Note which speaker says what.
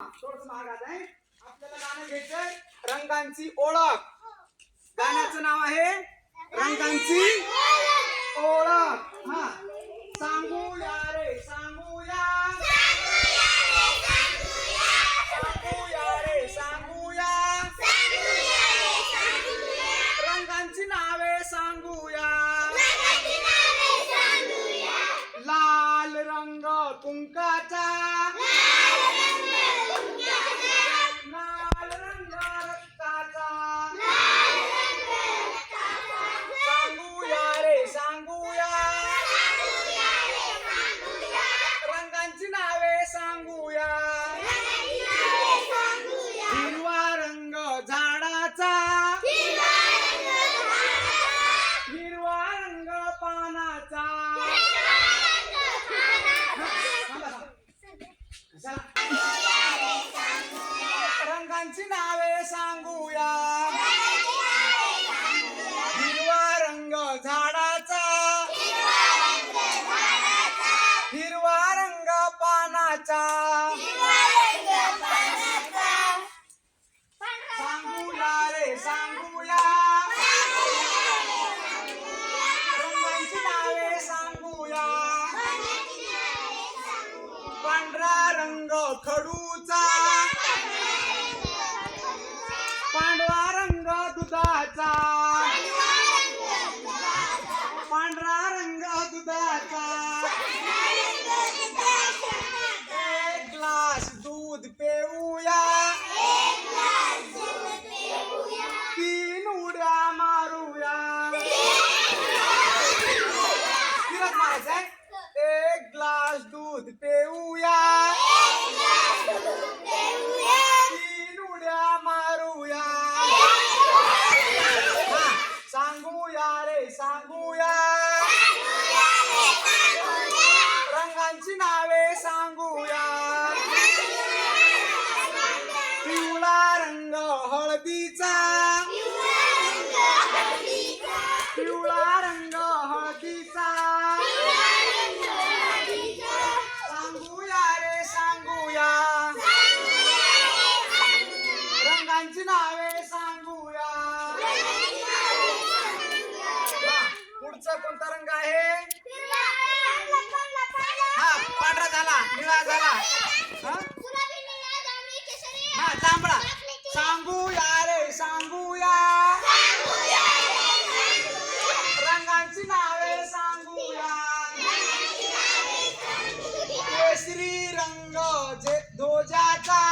Speaker 1: थोडस महागात आहे आपल्याला गाणं घ्यायचंय रंगांची ओळख. गाण्याचं नाव आहे रंगांची ओळख. हा. सांगूया रे सांगूया सांगूया रे सांगूया रंगांची नावे सांगूया लाल रंग कुंकाचा नावे सांगूया. हिरवा रंग झाडाचा. हिरवा रंग पानाचा. सांगूया रे सांगूया. रंगांची नावे सांगूया. पांढरा रंग खडूचा. casa! हळदीचा. पिवळा रंग हळदीचा. सांगूया रे सांगूया. रंगांची नावे सांगूया. पुढचा कोणता रंग आहे? हा पांढरा झाला निळा झाला. हा? 加载